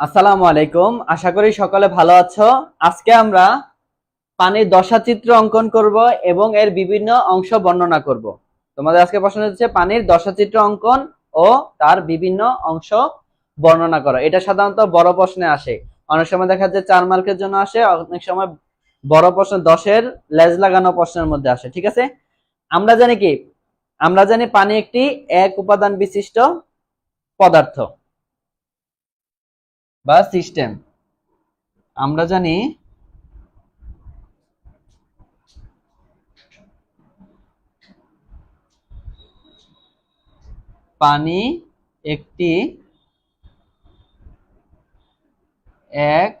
আসসালামু আলাইকুম। আশা করি সকলে ভালো আছো। আজকে আমরা পানির দশা চিত্র অঙ্কন করব এবং এর বিভিন্ন অংশ বর্ণনা করব। তোমাদের আজকে প্রশ্ন হচ্ছে, পানির দশা চিত্র অঙ্কন ও তার বিভিন্ন অংশ বর্ণনা করো। এটা সাধারণত বড় প্রশ্নে আসে। অনেক সময় দেখা যায় চার মার্কের জন্য আসে, অনেক সময় বড় প্রশ্ন দশের লেজ লাগানো প্রশ্নের মধ্যে আসে। ঠিক আছে? আমরা জানি কি? আমরা জানি পানি একটি এক উপাদান বিশিষ্ট পদার্থ। বা সিস্টেম আমরা জানি পানি একটি এক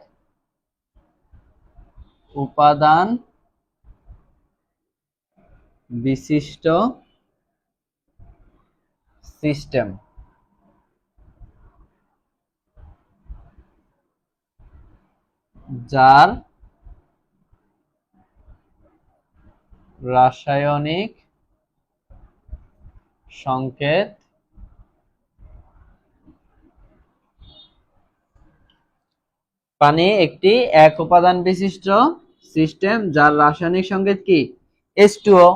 উপাদান বিশিষ্ট সিস্টেম যার রাসায়নিক সংকেত পানি একটি এক উপাদান বিশিষ্ট সিস্টেম, যার রাসায়নিক সংকেত কি? H2O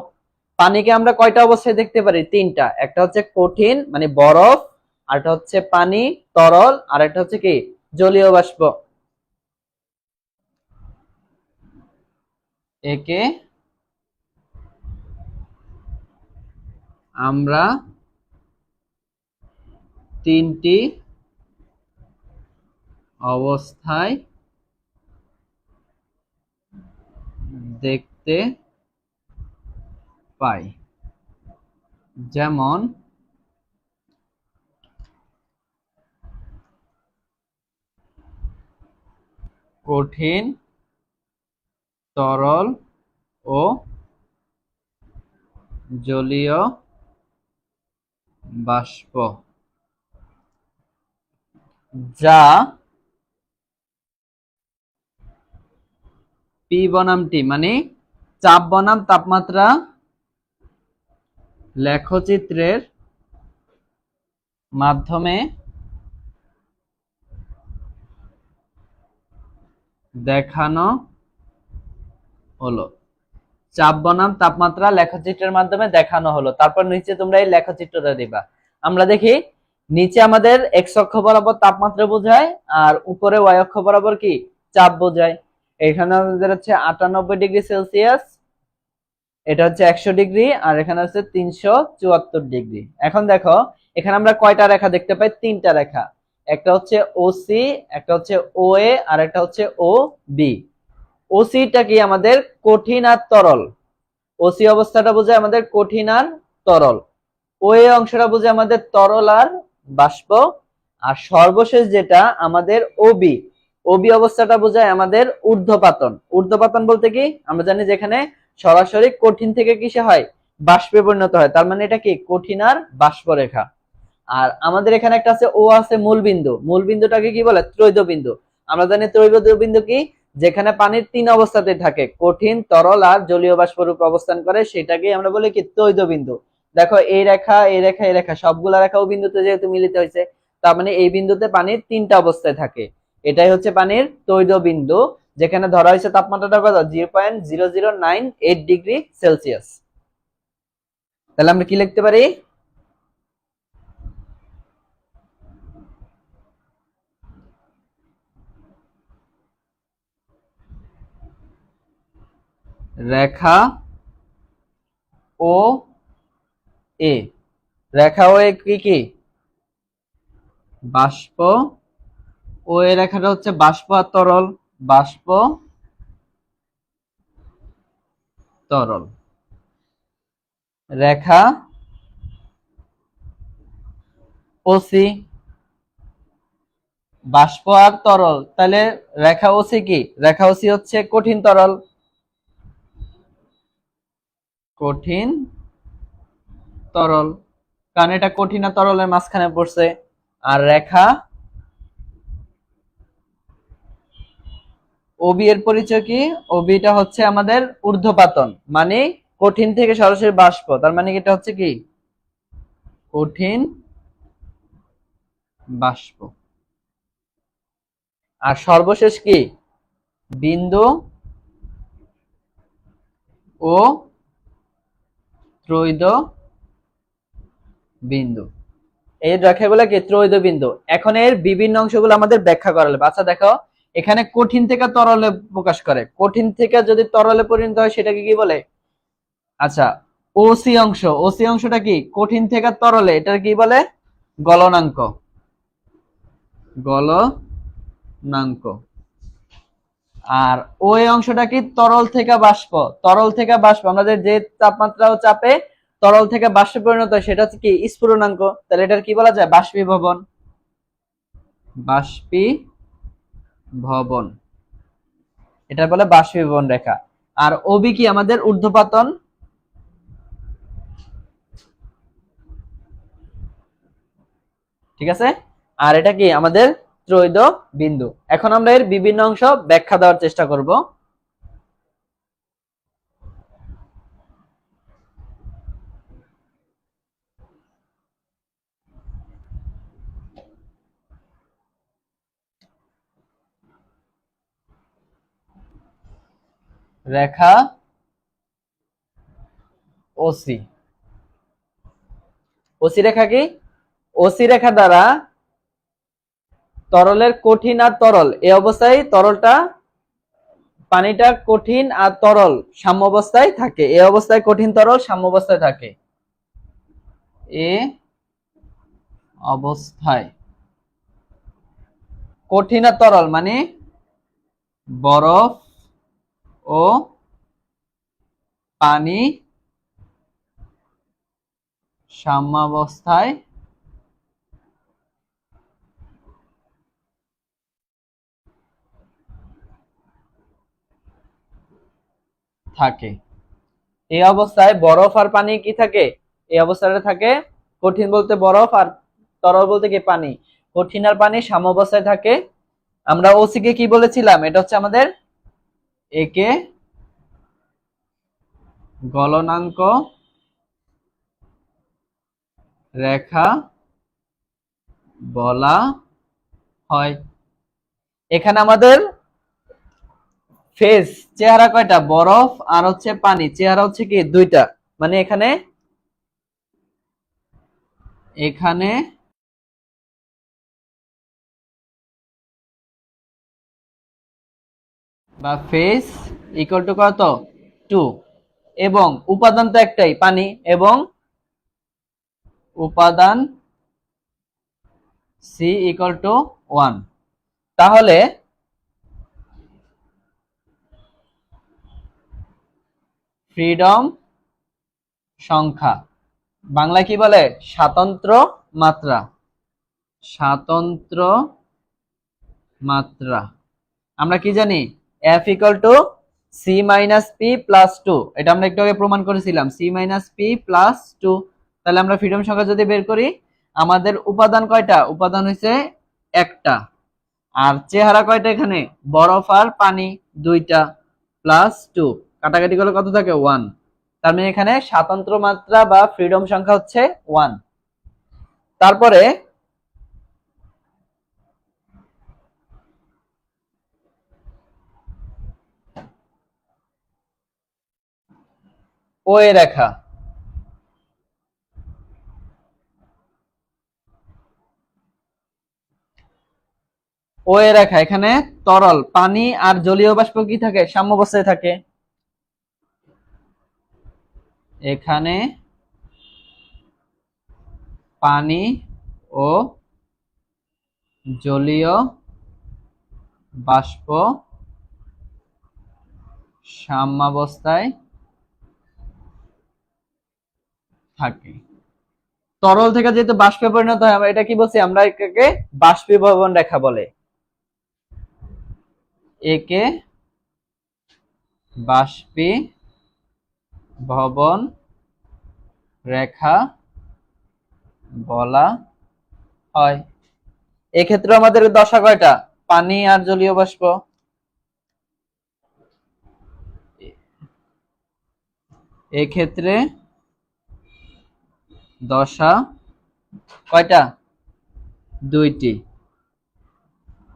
পানিকে আমরা কয়টা অবস্থায় দেখতে পারি? তিনটা। একটা হচ্ছে কঠিন মানে বরফ, আরেকটা হচ্ছে পানি, তরল আর একটা হচ্ছে কি? জলীয় বাষ্প। একে আমরা তিনটি অবস্থায় দেখতে পাই। যেমন কঠিন তরল ও জলীয় বাষ্প যা পি বনামটি মানে চাপ বনাম তাপমাত্রা লেখচিত্রের মাধ্যমে দেখানো হলো। চাপ বনাম, তাপমাত্রা লেখচিত্রের মাধ্যমে দেখানো হলো। তারপর নিচে তোমরা এই লেখচিত্রটা দিবা। আমরা দেখি, নিচে আমাদের এক্স অক্ষ বরাবর তাপমাত্রা বোঝায়, আর উপরে ওয়াই অক্ষ বরাবর কি? চাপ বোঝায়। এখানে আমাদের হচ্ছে আটানব্বই ডিগ্রি সেলসিয়াস, এটা হচ্ছে একশো ডিগ্রি, আর এখানে হচ্ছে তিনশো চুয়াত্তর ডিগ্রি। এখন দেখো, এখানে আমরা কয়টা রেখা দেখতে পাই? তিনটা রেখা। একটা হচ্ছে ওসি একটা হচ্ছে ও এ আর একটা হচ্ছে ও বি ওসিটা কি আমাদের কঠিন আর তরল? ওসি অবস্থাটা বোঝায় আমাদের কঠিন আর তরল। ও এ অংশটা বোঝায় আমাদের তরল আর বাষ্প। আর সর্বশেষ যেটা আমাদের ওবি ওবি অবস্থাটা বোঝায় আমাদের ঊর্ধ্বপাতন। ঊর্ধ্বপাতন বলতে কি? আমরা জানি যেখানে সরাসরি কঠিন থেকে কিসে হয়? বাষ্পে পরিণত হয়। তার মানে এটা কি? কঠিন আর বাষ্প রেখা। আর আমাদের এখানে একটা আছে ও আছে মূল বিন্দু মূল বিন্দুটাকে কি বলে? ত্রৈধ বিন্দু আমরা জানি ত্রৈধ বিন্দু কি? যেখানে পানির তিন অবস্থাতে থাকে, কঠিন, তরল আর জলীয় বাষ্প রূপে অবস্থান করে সেটাকে আমরা বলি কি ত্রৈধ বিন্দু দেখো, এই রেখা এই রেখা এই রেখা, সবগুলা রেখা ও বিন্দুতে যেহেতু মিলিত হয়েছে, তার মানে এই বিন্দুতে পানির তিনটা অবস্থায় থাকে। এটাই হচ্ছে পানির তৈল বিন্দু যেখানে ধরা হয়েছে তাপমাত্রাটা কত? Zero point zero zero nine eight degree Celsius তাহলে আমরা কি লিখতে পারি? রেখা ও এ। রেখা ও এ কি কি? বাষ্প ও এ রেখাটা হচ্ছে বাষ্প আর তরল। বাষ্প, তরল। রেখা ওসি বাষ্প আর তরল। তাহলে রেখা ওসি কি? রেখা ওসি হচ্ছে কঠিন তরল। কঠিন, তরল। কারণ এটা কঠিন আর তরলের মাঝখানে পড়ছে। আর রেখা ওবি এর পরিচয় কি? ওবিটা হচ্ছে আমাদের ঊর্ধ্বপাতন মানে কঠিন থেকে সরাসরি বাষ্প। তার মানে এটা হচ্ছে কি? কঠিন বাষ্প। আর সর্বশেষ কি? বিন্দু ও ত্রৈদ বিন্দু। এই রেখাগুলো কি ত্রৈদ বিন্দু। এখন এর বিভিন্ন অংশগুলো আমাদের ব্যাখ্যা করা লাগবে। আচ্ছা দেখো, এখানে কঠিন থেকে তরলে প্রকাশ করে। কঠিন থেকে যদি তরলে পরিণত হয়, সেটাকে কি বলে? আচ্ছা ওসি অংশ। ওসি অংশটা কি? কঠিন থেকে তরলে। এটার কি বলে? গলনাঙ্ক। গলনাঙ্ক। আর ওই অংশটা কি তরল থেকে বাষ্প? তরল থেকে বাষ্প, আমাদের যে তাপমাত্রা ও চাপে, তরল থেকে বাষ্পে পরিণত হয়, সেটা হচ্ছে কি? স্ফুরণাঙ্ক। তাহলে এটার কি বলা যায়? বাষ্পীভবন। বাষ্পীভবন। এটা বলে বাষ্পীভবন রেখা। আর ওবি কি আমাদের ঊর্ধ্বপাতন? ঠিক আছে? আর এটা কি? আমাদের ত্রৈদ বিন্দু। এখন আমরা এর বিভিন্ন অংশ ব্যাখ্যা দেওয়ার চেষ্টা করব। রেখা ওসি। ওসি রেখা কি? ওসি রেখা দ্বারা তরলের কঠিন আর তরল এই অবস্থায় তরলটা, পানিটা কঠিন আর তরল সাম্য অবস্থায় থাকে। এই অবস্থায় কঠিন তরল সাম্য অবস্থায় থাকে। এ অবস্থায় কঠিন আর তরল মানে বরফ ও পানি সাম্যাবস্থায় থাকে। এই অবস্থায় বরফ আর পানি কি থাকে? এই অবস্থাটা থাকে কঠিন বলতে বরফ আর তরল বলতে কি পানি। কঠিন আর পানি সাম্য অবস্থায় থাকে। আমরা ওসি কে কি বলেছিলাম? এটা হচ্ছে আমাদের একে গলনাঙ্ক রেখা বলা হয়। এখানে আমাদের ফেস, চেহারা কয়টা? বরফ আর হচ্ছে পানি। চেহারা হচ্ছে কি? দুইটা। মানে এখানে? এখানে বা ফেস ইকুয়াল টু কত? টু এবং উপাদান তো একটাই, পানি। এবং উপাদান সি ইকুয়াল টু ওয়ান তাহলে ফ্রিডম সংখ্যা। বাংলা কি বলে? স্বাতন্ত্র মাত্রা। স্বাতন্ত্র মাত্রা। আমরা কি জানি? F equal to C minus P plus two এটা আমরা একটু আগে প্রমাণ করেছিলাম। C minus P plus two তাহলে আমরা ফ্রিডম সংখ্যা যদি বের করি, আমাদের উপাদান কয়টা? উপাদান হচ্ছে একটা। আর চেহারা কয়টা এখানে? বরফ আর পানি দুইটা প্লাস টু কাটাকাটি করলে কত থাকে? ওয়ান তার মানে এখানে স্বাতন্ত্র মাত্রা বা ফ্রিডম সংখ্যা হচ্ছে ওয়ান তারপরে ও রেখা। ও এ রেখা, এখানে তরল, পানি আর জলীয় বাষ্প কি থাকে? সাম্য অবস্থায় থাকে। এখানে পানি ও জলীয় বাষ্প সাম্যাবস্থায় থাকে। তরল থেকে যেহেতু বাষ্পে পরিণত হয়, আমরা এটা কি বলছি? আমরা একে বাষ্পীভবন রেখা বলে। একে বাষ্পী ভবন, রেখা, বলা হয়। এক্ষেত্রে আমাদের দশা কয়টা? পানি আর জলীয় বাষ্প। এক্ষেত্রে দশা কয়টা? দুইটি।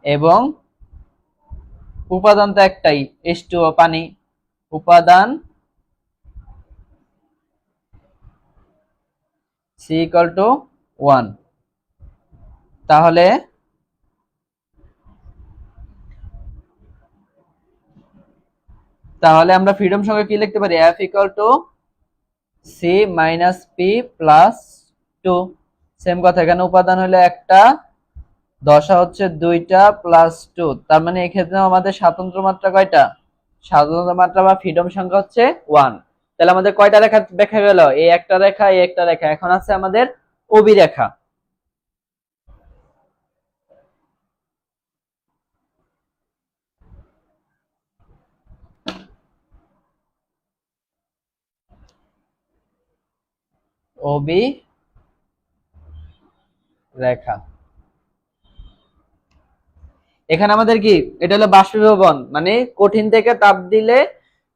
এবং উপাদান তো একটাই এস পানি। উপাদান সি ইকাল টু ওয়ান। তাহলে তাহলে আমরা ফ্রিডম সংখ্যা কি লিখতে পারি? F equal to C minus P plus two. Same কথা, এখানে উপাদান হলো একটা, দশা হচ্ছে দুইটা প্লাস টু। তার মানে এক্ষেত্রে আমাদের স্বাতন্ত্র মাত্রা কয়টা? স্বাতন্ত্র মাত্রা বা ফ্রিডম সংখ্যা হচ্ছে ওয়ান। তাহলে আমাদের কয়টা রেখা দেখা গেল? এই একটা রেখা এই একটা রেখা। এখন আছে আমাদের অবি রেখা অবি রেখা এখানে আমাদের কি? এটা হলো বাষ্পীভবন। মানে কঠিন থেকে তাপ দিলে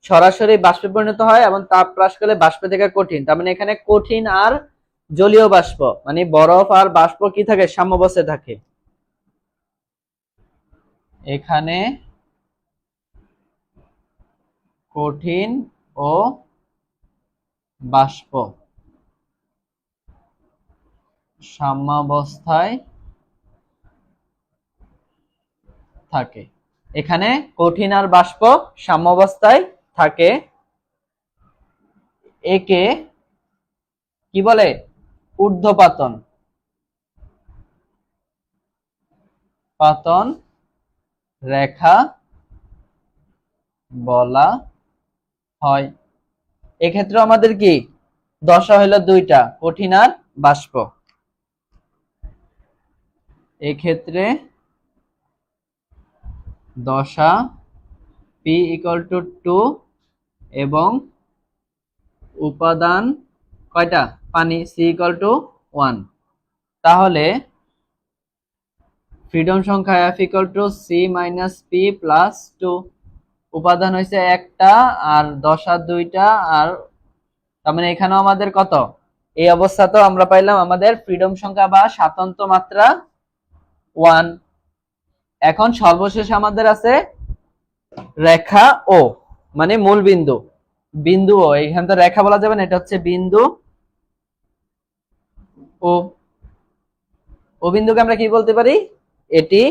সরাসরি বাষ্পে পরিণত হয় এবং তাপ হ্রাস করলে বাষ্প থেকে কঠিন। তার মানে এখানে কঠিন আর জলীয় বাষ্প মানে বরফ আর বাষ্প কি থাকে? সাম্যবস্থায় থাকে। এখানে কঠিন ও বাষ্প। সাম্যাবস্থায় থাকে। এখানে কঠিন আর বাষ্প সাম্যাবস্থায় থাকে। একে কি বলে? ঊর্ধ্বপাতন। পাতন, রেখা, বলা হয়। এক্ষেত্রে আমাদের কি? দশা হইল দুইটা, কঠিন আর বাষ্প। এক্ষেত্রে দশা পি ইকুয়াল টু টু এবং উপাদান কয়টা? পানি সি ইকুয়াল টু ওয়ান তাহলে ফ্রিডম সংখ্যা F equal to C minus P plus two উপাদান হয়েছে একটা আর দশ দশা দুইটা আর তার মানে এখানেও আমাদের কত? এই অবস্থাতেও আমরা পাইলাম আমাদের ফ্রিডম সংখ্যা বা স্বাতন্ত্র মাত্রা ওয়ান এখন সর্বশেষ আমাদের আছে রেখা ও মানে মূল বিন্দু। বিন্দু ও, এখানে তো রেখা বলা যাবে না, এটা হচ্ছে বিন্দু ও। ও বিন্দুকে আমরা কি বলতে পারি? এটি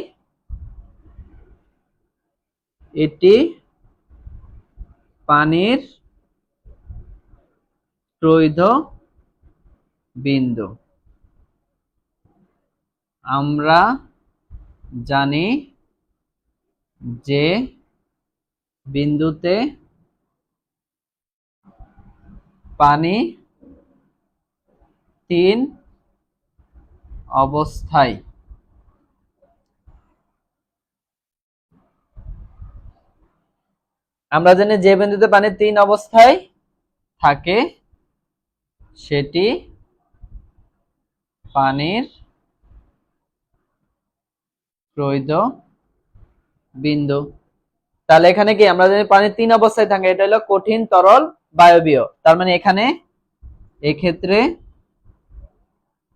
এটি পানির ত্রৈধ বিন্দু। আমরা জানি যে বিন্দুতে পানি তিন অবস্থায়। আমরা জানি যে বিন্দুতে পানি তিন অবস্থায় থাকে, সেটি পানির ত্রৈধ বিন্দু। তাহলে এখানে কি আমরা জানি পানি তিন অবস্থায় থাকে, এটা হলো কঠিন, তরল, বায়বীয়। তার মানে এখানে এক্ষেত্রে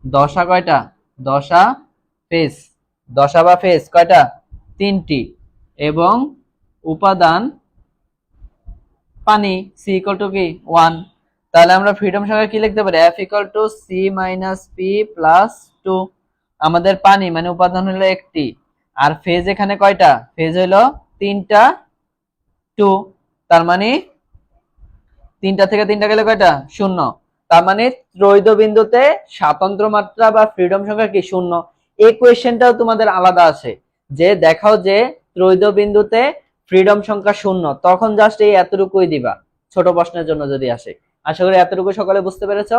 দশা কয়টা? দশা ফেস। দশা বা ফেস কয়টা? তিনটি। এবং উপাদান পানি সি ইকুয়াল টু কি? ওয়ান তাহলে আমরা ফ্রিডম সংখ্যা কি লিখতে পারি? F equal to C minus P plus two আমাদের পানি মানে উপাদান হলো একটি। আর ফেজ এখানে কয়টা? ফেজ হলো তিনটা। টু, তার মানে তিনটা থেকে তিনটা গেলে কয়টা? শূন্য। তার মানে ত্রৈধ বিন্দুতে স্বাতন্ত্র মাত্রা বা ফ্রিডম সংখ্যা কি? শূন্য। এই কোয়েশ্চেনটাও তোমাদের আলাদা আছে। যে দেখাও যে ত্রৈধ বিন্দুতে ফ্রিডম সংখ্যা শূন্য, তখন জাস্ট এই এতটুকুই দিবা, ছোট প্রশ্নের জন্য যদি আসে। আশা করি এতটুকু সকালে বুঝতে পেরেছ।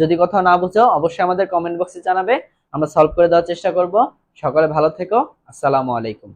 যদি কোথাও না বুঝো, অবশ্যই আমাদের কমেন্ট বক্সে জানাবে। আমরা সলভ করে দেওয়ার চেষ্টা করব। সকালে ভালো থেকো। আসসালামু আলাইকুম।